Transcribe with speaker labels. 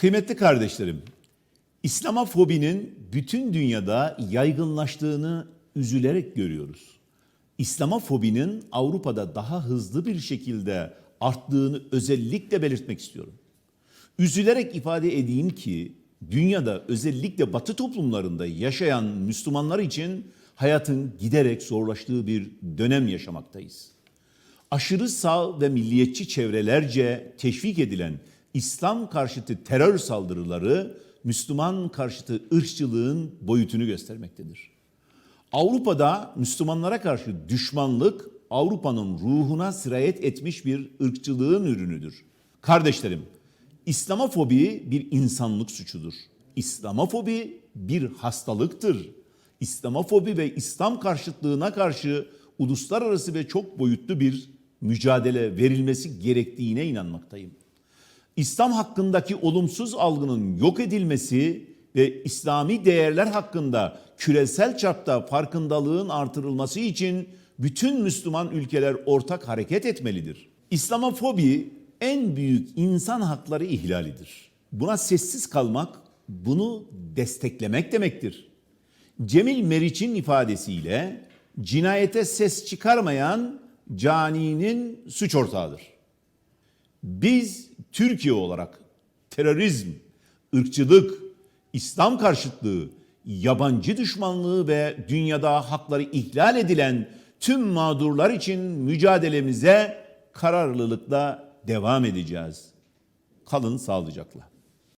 Speaker 1: Kıymetli kardeşlerim, İslamofobinin bütün dünyada yaygınlaştığını üzülerek görüyoruz. İslamofobinin Avrupa'da daha hızlı bir şekilde arttığını özellikle belirtmek istiyorum. Üzülerek ifade edeyim ki dünyada özellikle batı toplumlarında yaşayan Müslümanlar için hayatın giderek zorlaştığı bir dönem yaşamaktayız. Aşırı sağ ve milliyetçi çevrelerce teşvik edilen İslam karşıtı terör saldırıları Müslüman karşıtı ırkçılığın boyutunu göstermektedir. Avrupa'da Müslümanlara karşı düşmanlık Avrupa'nın ruhuna sirayet etmiş bir ırkçılığın ürünüdür. Kardeşlerim, İslamofobi bir insanlık suçudur. İslamofobi bir hastalıktır. İslamofobi ve İslam karşıtlığına karşı uluslararası ve çok boyutlu bir mücadele verilmesi gerektiğine inanmaktayım. İslam hakkındaki olumsuz algının yok edilmesi ve İslami değerler hakkında küresel çapta farkındalığın artırılması için bütün Müslüman ülkeler ortak hareket etmelidir. İslamofobi en büyük insan hakları ihlalidir. Buna sessiz kalmak, bunu desteklemek demektir. Cemil Meriç'in ifadesiyle cinayete ses çıkarmayan caninin suç ortağıdır. Biz Türkiye olarak terörizm, ırkçılık, İslam karşıtlığı, yabancı düşmanlığı ve dünyada hakları ihlal edilen tüm mağdurlar için mücadelemize kararlılıkla devam edeceğiz. Kalın sağlıcakla.